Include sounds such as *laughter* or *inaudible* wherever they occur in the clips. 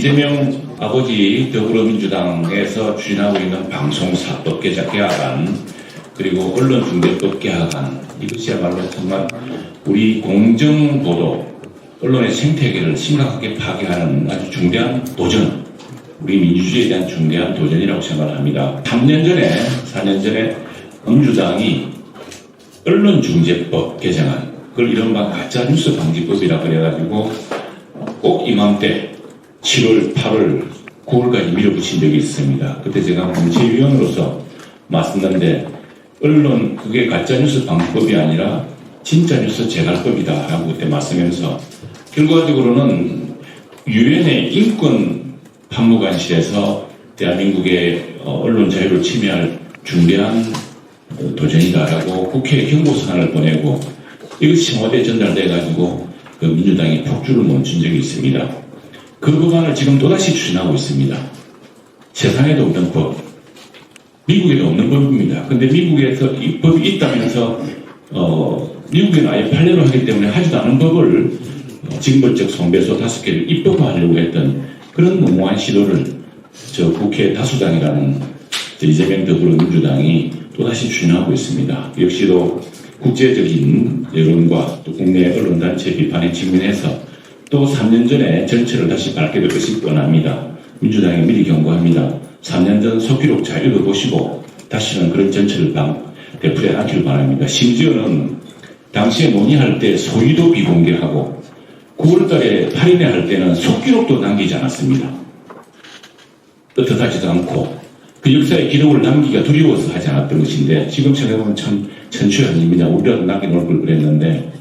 이재명 아버지 더불어민주당에서 추진하고 있는 방송사법 개작 개혁안 그리고 언론중재법 개혁안 이것이야말로 정말 우리 공정보도 언론의 생태계를 심각하게 파괴하는 아주 중대한 도전 우리 민주주의에 대한 중대한 도전이라고 생각합니다. 3년 전에 4년 전에 민주당이 언론중재법 개정안 그걸 이른바 가짜뉴스 방지법이라 그래가지고 꼭 이맘때 7월, 8월, 9월까지 밀어붙인 적이 있습니다. 그때 제가 정치위원으로서 맞섰는데 언론 그게 가짜뉴스 방법이 아니라 진짜 뉴스 재갈법이다 라고 그때 말씀하면서 결과적으로는 유엔의 인권 판무관실에서 대한민국의 어, 언론 자유를 침해할 중대한 어, 도전이다라고 국회에 경고선언을 보내고 이것이 청와대에 전달돼가지고 그 민주당이 폭주를 멈춘 적이 있습니다. 그 법안을 지금 또다시 추진하고 있습니다. 세상에도 없는 법, 미국에도 없는 법입니다. 근데 미국에서 이 법이 있다면서 어, 미국에는 아예 판례로 하기 때문에 하지도 않은 법을 어, 징벌적 손배소 다섯 개를 입법화하려고 했던 그런 무모한 시도를 저 국회 다수당이라는 저 이재명 더불어민주당이 또다시 추진하고 있습니다. 역시도 국제적인 여론과 또 국내 언론단체 비판에 직면해서 또 3년 전에 정체를 다시 밝게 될 것이 뻔합니다. 민주당이 미리 경고합니다. 3년 전 소기록 잘 읽어보시고 다시는 그런 방, 되풀이 않기를 바랍니다. 심지어는 당시에 논의할 때 소위도 비공개하고 9월달에 8인회 할 때는 속기록도 남기지 않았습니다. 떳떳하지도 않고 그 역사의 기록을 남기기가 두려워서 하지 않았던 것인데 지금 생각해보면 참 천추한입니다. 우리라도 남겨놓을 걸 그랬는데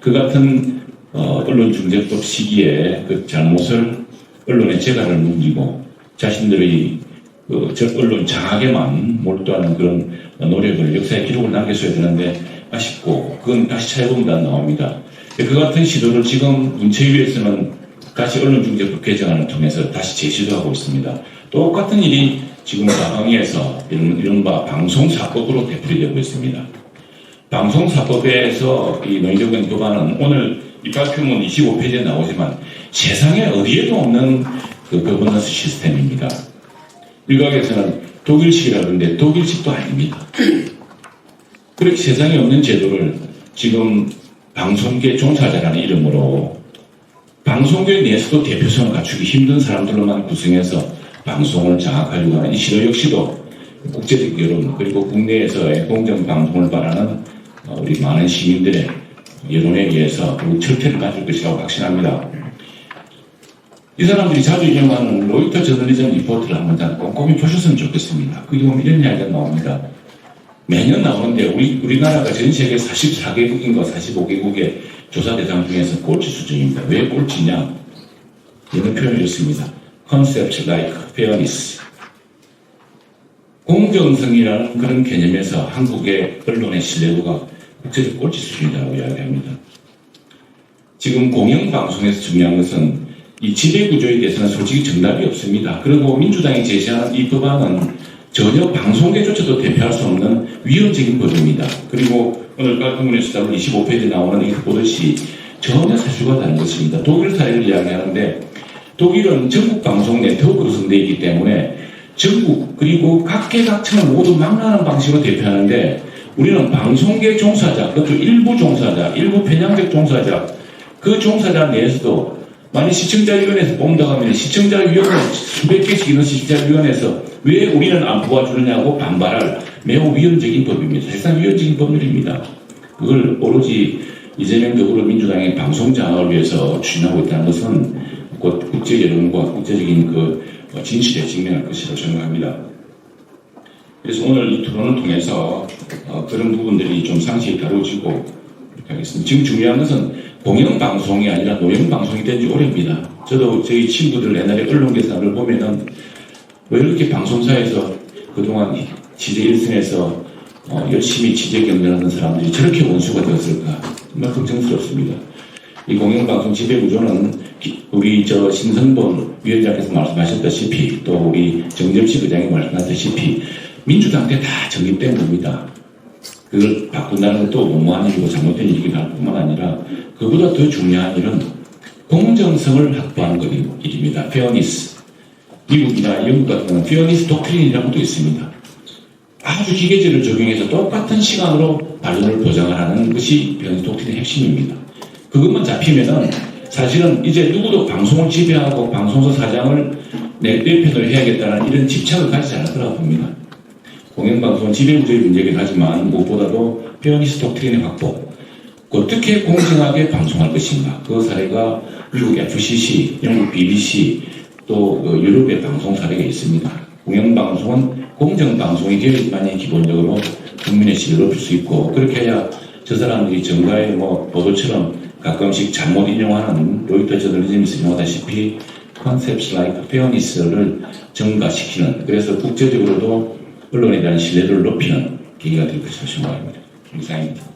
그 같은 어, 언론 중재법 시기에 그 잘못을 언론의 재갈을 넘기고 자신들의 그저 언론 장악에만 몰두하는 그런 노력을 역사의 기록을 남겼어야 되는데 아쉽고 그건 다시 다 나옵니다. 그 같은 시도를 지금 문체위에서는 다시 언론중재법 개정안을 통해서 다시 재시도 하고 있습니다. 똑같은 일이 지금 상황에서 이른바 방송사법으로 되풀이되고 있습니다. 방송사법에서 이 논의적인 법안은 오늘 입학표문 25페이지에 나오지만 세상에 어디에도 없는 그 거버넌스 시스템입니다. 일각에서는 독일식이라는데 독일식도 아닙니다. *clears throat* 그렇게 세상에 없는 제도를 지금 방송계 종사자라는 이름으로 방송계 내에서도 대표성을 갖추기 힘든 사람들로만 구성해서 방송을 장악하려고 하는 이 시도 역시도 국제적 여론 그리고 국내에서의 공정 방송을 바라는 어, 우리 많은 시민들의 여론에 의해서 우리 철퇴를 가질 것이라고 확신합니다. 이 사람들이 자주 인용하는 로이터 저널리즘 리포트를 한번 다 꼼꼼히 보셨으면 좋겠습니다. 거기 보면 이런 이야기가 나옵니다. 매년 나오는데 우리, 우리나라가 전 세계 44개국인가 45개국의 조사 대상 중에서 꼴찌 수준입니다. 왜 꼴찌냐? 이런 표현을 줬습니다. concept like fairness. 공정성이라는 그런 개념에서 한국의 언론의 신뢰도가 국제적 꼴찌 수준이라고 이야기합니다. 지금 공영방송에서 중요한 것은 이 지배구조에 대해서는 솔직히 정답이 없습니다. 그리고 민주당이 제시하는 이 법안은 전혀 방송계조차도 대표할 수 없는 위헌적인 법입니다. 그리고 오늘 깔끔문에서 25페이지에 나오는 이 보듯이 전혀 사실과 다른 것입니다. 독일 사례를 이야기하는데 독일은 전국 방송 네트워크로 선되어 있기 때문에 전국 그리고 각계각층을 모두 망라하는 방식으로 대표하는데 우리는 방송계 종사자, 그것도 일부 종사자, 일부 편향적 종사자, 그 종사자 내에서도 만약 시청자위원회에서 뽑는다고 하면 시청자위원회 수백 개씩 있는 시청자위원회에서 왜 우리는 안 뽑아주느냐고 반발할 매우 위헌적인 법입니다. 사실상 위헌적인 법률입니다. 그걸 오로지 이재명 더불어민주당의 방송 장악을 위해서 추진하고 있다는 것은 곧 국제 여론과 국제적인 그 진실에 직면할 것이라고 생각합니다. 그래서 오늘 이 토론을 통해서 어, 그런 부분들이 좀 상세히 다뤄지고 하겠습니다. 지금 중요한 것은 공영방송이 아니라 노영방송이 된 지 오래입니다. 저도 저희 친구들 옛날에 언론계산을 보면은 왜 이렇게 방송사에서 그동안 취재 일선에서 어, 열심히 취재 경쟁하는 사람들이 저렇게 원수가 되었을까 정말 걱정스럽습니다. 이 공영방송 지배구조는 기- 우리 저 신성범 위원장께서 말씀하셨다시피 또 우리 정점식 의장이 말씀하셨다시피 민주당 때 다 정립된 겁니다. 그걸 바꾼다는 것도 무모한 일이고 잘못된 일이기도 할 뿐만 아니라 그보다 더 중요한 일은 공정성을 확보하는 것 일입니다. 페어니스. 미국이나 영국 같은 경우는 페어니스 독트린이라는 것도 있습니다. 아주 기계제를 적용해서 똑같은 시간으로 발전을 보장하는 것이 페어니스 독트린의 핵심입니다. 그것만 잡히면은 사실은 이제 누구도 방송을 지배하고 방송사 사장을 내, 내 편으로 해야겠다는 이런 집착을 가지지 않을 거라고 봅니다. 공영방송은 지배구조의 문제이긴 하지만 무엇보다도 페어니스 독트린의 확보, 어떻게 공정하게 방송할 것인가. 그 사례가 미국 FCC, 영국 BBC, 또그 유럽의 방송 사례가 있습니다. 공영방송은 공정방송의 계획만이 기본적으로 국민의 질을 높일 수 있고 그렇게 해야 저 사람들이 정가의 뭐 보도처럼 가끔씩 잘못 인용하는 로이터 저널리즘에서 인용하다시피 컨셉스 라이크 페어니스를 증가시키는 그래서 국제적으로도 언론에 대한 신뢰도를 높이는 계기가 될 것이라 생각합니다. 이상입니다.